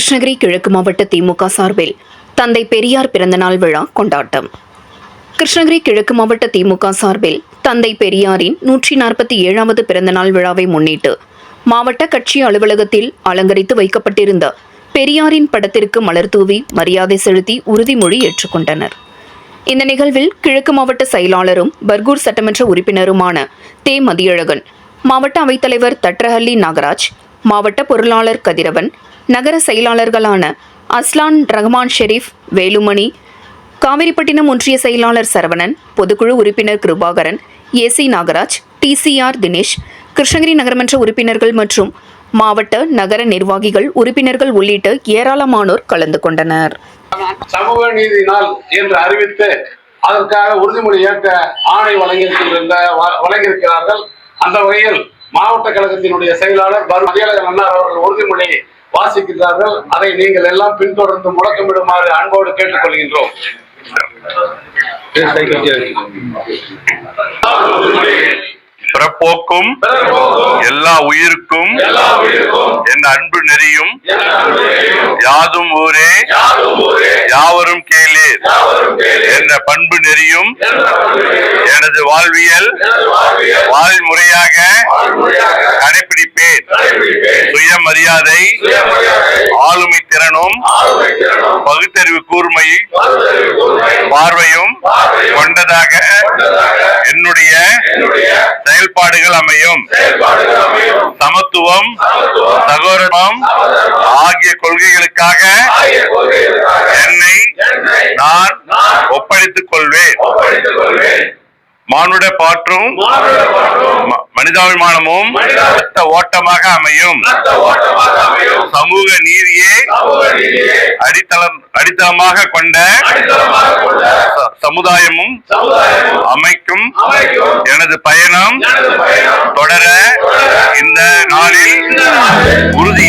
கிருஷ்ணகிரி கிழக்கு மாவட்ட திமுக சார்பில் தந்தை பெரியார் பிறந்தநாள் விழா கொண்டாட்டம். கிருஷ்ணகிரி கிழக்கு மாவட்ட திமுக சார்பில் தந்தை பெரியாரின் நூற்றி நாற்பத்தி ஏழாவது பிறந்தநாள் விழாவை முன்னிட்டு மாவட்ட கட்சி அலுவலகத்தில் அலங்கரித்து வைக்கப்பட்டிருந்த பெரியாரின் படத்திற்கு மலர் தூவி மரியாதை செலுத்தி உறுதிமொழி ஏற்றுக்கொண்டனர். இந்த நிகழ்வில் கிழக்கு மாவட்ட செயலாளரும் பர்கூர் சட்டமன்ற உறுப்பினருமான தே. மதியழகன் மாவட்ட அவைத்தலைவர் தட்ரஹள்ளி நாகராஜ் மாவட்ட பொருளாளர் கதிரவன் நகர செயலாளர்களான அஸ்லான் ரஹ்மான் ஷெரீப் வேலுமணி காவிரிப்பட்டினம் ஒன்றிய செயலாளர் சரவணன் பொதுக்குழு உறுப்பினர் கிருபாகரன் ஏசி நாகராஜ் டிசிஆர் தினேஷ் கிருஷ்ணகிரி நகரமன்ற உறுப்பினர்கள் மற்றும் மாவட்ட நகர நிர்வாகிகள் உறுப்பினர்கள் உள்ளிட்ட ஏராளமானோர் கலந்து கொண்டனர். சமூக நீதி நாள் என்று அறிவித்து அதற்காக உறுதிமொழி ஏற்க ஆணை வழங்கியிருக்கின்ற வழங்கியிருக்கிறார்கள். அந்த வகையில் மாவட்ட கழகத்தினுடைய செயலாளர் மதியழகன் அண்ணார் அவர்கள் உறுதிமொழி வாசிக்கிறார்கள் அதை நீங்கள் எல்லாம் பின்தொடர்ந்து முழக்கமிடுமாறு அன்போடு கேட்டுக்கொள்கின்றோம். பிறப்போக்கும் எல்லா உயிருக்கும் என் அன்பு நெறியும் யாதும் ஊரே யாவரும் கேளீர். என்ற பண்பு நெறியும் எனது வாழ்வியல் வாழ்முறையாக கடைபிடிப்பேன். சுயமரியாதை ஆளுமை திறனும் பகுத்தறிவு கூர்மை பார்வையும் கொண்டதாக என்னுடைய செயல்பாடுகள் அமையும். சமத்துவம் சகோதரம் ஆகிய கொள்கைகளுக்காக என்னை நான் ஒப்படைத்துக் கொள்வேன் மானுட பாற்றும் மனிதாபிமானமும் ரத்த ஓட்டமாக அமையும். சமூக நீதியே அடித்தளம் அடித்தளமாக கொண்ட சமுதாயமும் அமைக்கும் எனது பயணம் தொடர இந்த நாளில் உறுதி